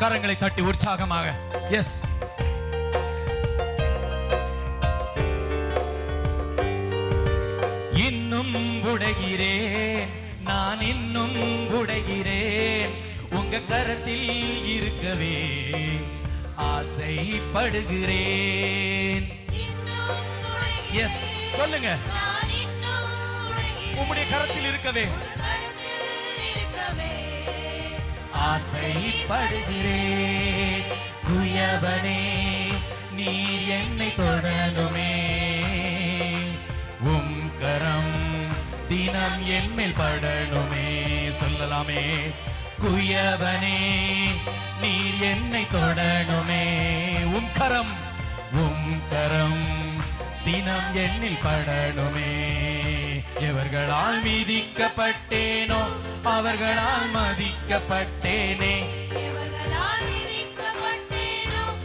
கரங்களை தட்டி உற்சாகமாக. எஸ் இன்னும் உடைகிறேன். நான் இன்னும் உடைகிறேன். உங்க கரத்தில் இருக்கவே ஆசைப்படுகிறேன். எஸ் சொல்லுங்க. உம்முடைய கரத்தில் இருக்கவே. ஆசைப்படுகிறேன். குயவனே நீர் என்னை தொடனுமே உம் கரம் தினம் என்மேல் படணுமே. சொல்லலாமே. குயவனே நீர் என்னை தொடணுமே. உம் கரம் உம் கரம் தினம் என்னில் படணுமே. எவர்களால் மீதிக்கப்பட்டேனோ அவர்களால் மதிக்கப்பட்டேனே.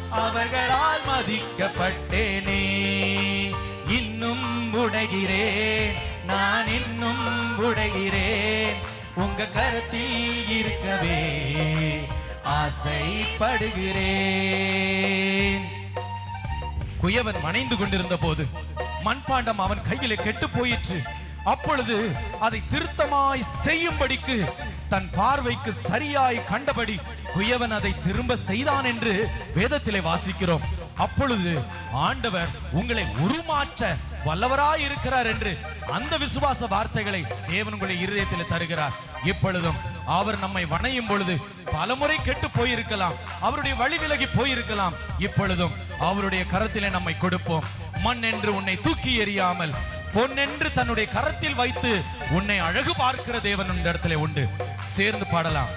அவர்களால் மதிக்கப்பட்டேனே. இன்னும் உடைகிறேன் நான் இன்னும் உடைகிறேன். உங்க கரத்தில் இருக்கவே ஆசைப்படுகிறேன். குயவன் மணைந்து கொண்டிருந்த போது மண்பாண்டம் அவன் கையிலே கெட்டு போயிற்று. அப்பொழுது அதை திருத்தமாய் செய்யும்படிக்கு தன் பார்வைக்கு சரியாய் கண்டபடி குயவன் அதை திரும்ப செய்தான் என்று வேதத்திலே வாசிக்கிறோம். அப்பொழுது ஆண்டவர் உங்களை உருமாற்ற வல்லவராய் இருக்கிறார் என்று அந்த விசுவாச வார்த்தைகளை தேவன் உங்களை இருதயத்தில் தருகிறார். இப்பொழுதும் அவர் நம்மை வணையும் பொழுது பலமுறை கெட்டு போயிருக்கலாம் அவருடைய வழி விலகி போயிருக்கலாம். இப்பொழுதும் அவருடைய கரத்திலே நம்மை கொடுப்போம். மண் என்று உன்னை தூக்கி எறியாமல் பொன்னென்று தன்னுடைய கரத்தில் வைத்து உன்னை அழகு பார்க்கிற தேவன் இந்த இடத்துல உண்டு. சேர்ந்து பாடலாம்.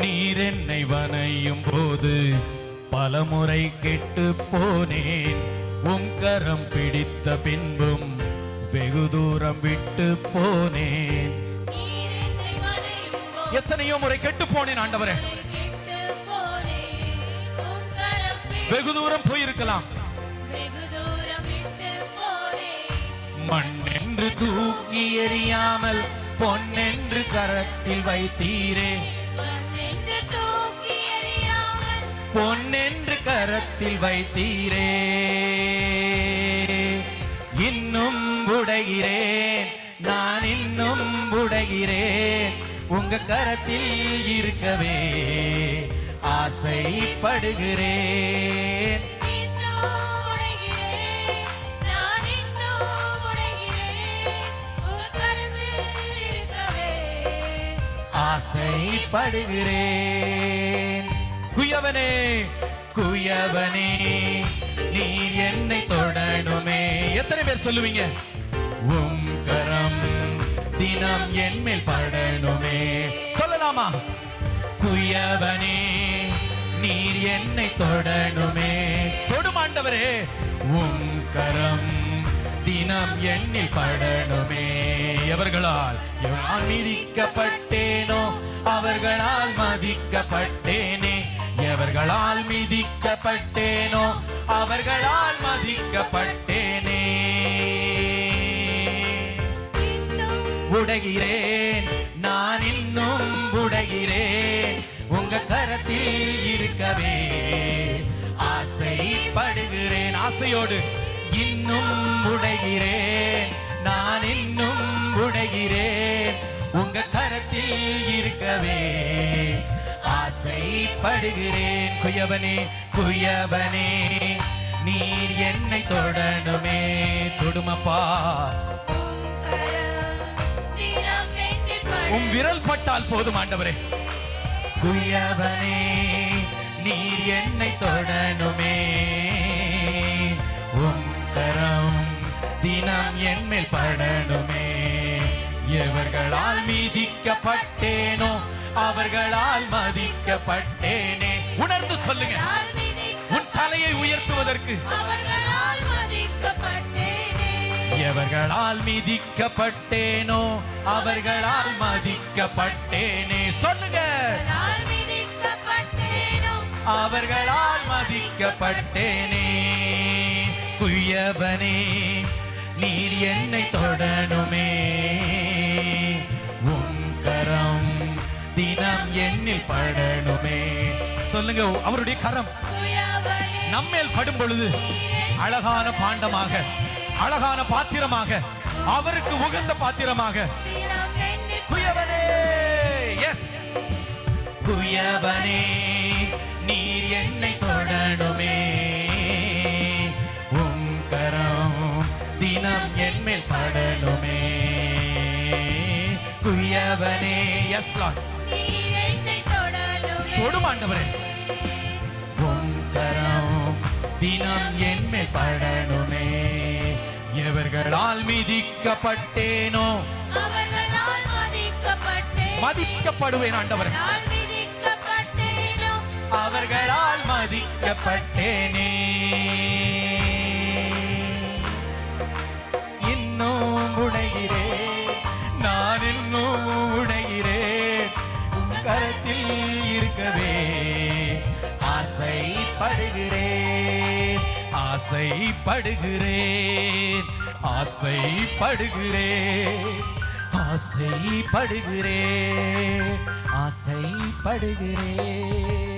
நீர் என்னை வனையும் போது பலமுறை கெட்டு போனேன். உம் கரம் பிடித்த பின்பும் வெகு தூரம் விட்டு போனேன். எத்தனையோ முறை கெட்டு போனேன் ஆண்டவரே. வெகு தூரம் போயிருக்கலாம். மண் என்று தூக்கி எறியாமல் பொன்னென்று கரத்தில் வைத்தீரே. பொன்னென்று கரத்தில் வைத்தீரே. இன்னும் உடைகிறேன். நான் இன்னும் உடைகிறேன். உங்க கரத்தில் இருக்கவே ஆசைப்படுகிறேன். ஆசைப்படுகிறேன். குயவனே குயவனே நீர் என்னை தொடணுமே. எத்தனை பேர் சொல்லுவீங்க? உம் கரம் தினம் என் மேல் படணுமே. சொல்லலாமா? குயவனே நீர் என்னை தொடணுமே. தொடுமாண்டவரே உம் கரம் தினம் எண்ணில் படணுமே. எவர்களால் எவனால் மீதிக்கப்பட்டேனோ அவர்களால் மதிக்கப்பட்டேனே. எவர்களால் மீதிக்கப்பட்டேனோ அவர்களால் மதிக்கப்பட்டேனே. உடைகிறேன் நான் இன்னும் உடைகிறேன். உங்க கரத்தில் இருக்கவே. ஆசைப்படுகிறேன் ஆசையோடு இன்னும் உடைகிறேன். நான் இன்னும் உடைகிறேன். உங்க கரத்தில் இருக்கவே. ஆசைப்படுகிறேன் குயவனே குயவனே. நீர் என்னை தொடணுமே. தொடுமப்பா. உம் விரல் பட்டால் போதும் ஆண்டவரே. குயவனே நீர் என்னை தொடணுமே. உம் கரம் தினம் என் மேல் படணுமே. எவர்களால் மீதிக்கப்பட்டேனோ அவர்களால் மதிக்கப்பட்டேனே. உணர்ந்து சொல்லுங்க. உன் தலையை உயர்த்துவதற்கு. எவர்களால் மீதிக்கப்பட்டேனோ அவர்களால் மதிக்கப்பட்டேனே. சொல்லுங்க. அவர்களால் மதிக்கப்பட்டேனே. குயவனே நீர் என்னை தொடனுமே உன் கரம் தினம் என்னில் படனுமே சொல்லுங்க அவருடைய கரம். நம்மேல் படும் பொழுது அழகான பாண்டமாக அழகான பாத்திரமாக அவருக்கு உகந்த பாத்திரமாக. குயவனே எஸ் குயவனே நீர் என்னை தொடணுமே. உம் கரம் தினம் என் மேல் படணுமே. குயவனே எஸ் லார்ட் நீர் என்னை தொடருமே தொடும் ஆண்டவரே. உம் கரம் தினம் என் மேல் படணுமே. எவர்களால் மிதிக்கப்பட்டேனோ மதிக்கப்படுவேன் ஆண்டவரே. அவர்களால் மதிக்கப்பட்டேனே. இன்னும் உடைகிறேன் நான் இன்னும் உடைகிறேன் கரத்தில் இருக்கவே ஆசைப்படுகிறேன் ஆசைப்படுகிறேன் ஆசைப்படுகிறேன் ஆசைப்படுகிறேன் ஆசைப்படுகிறேன்.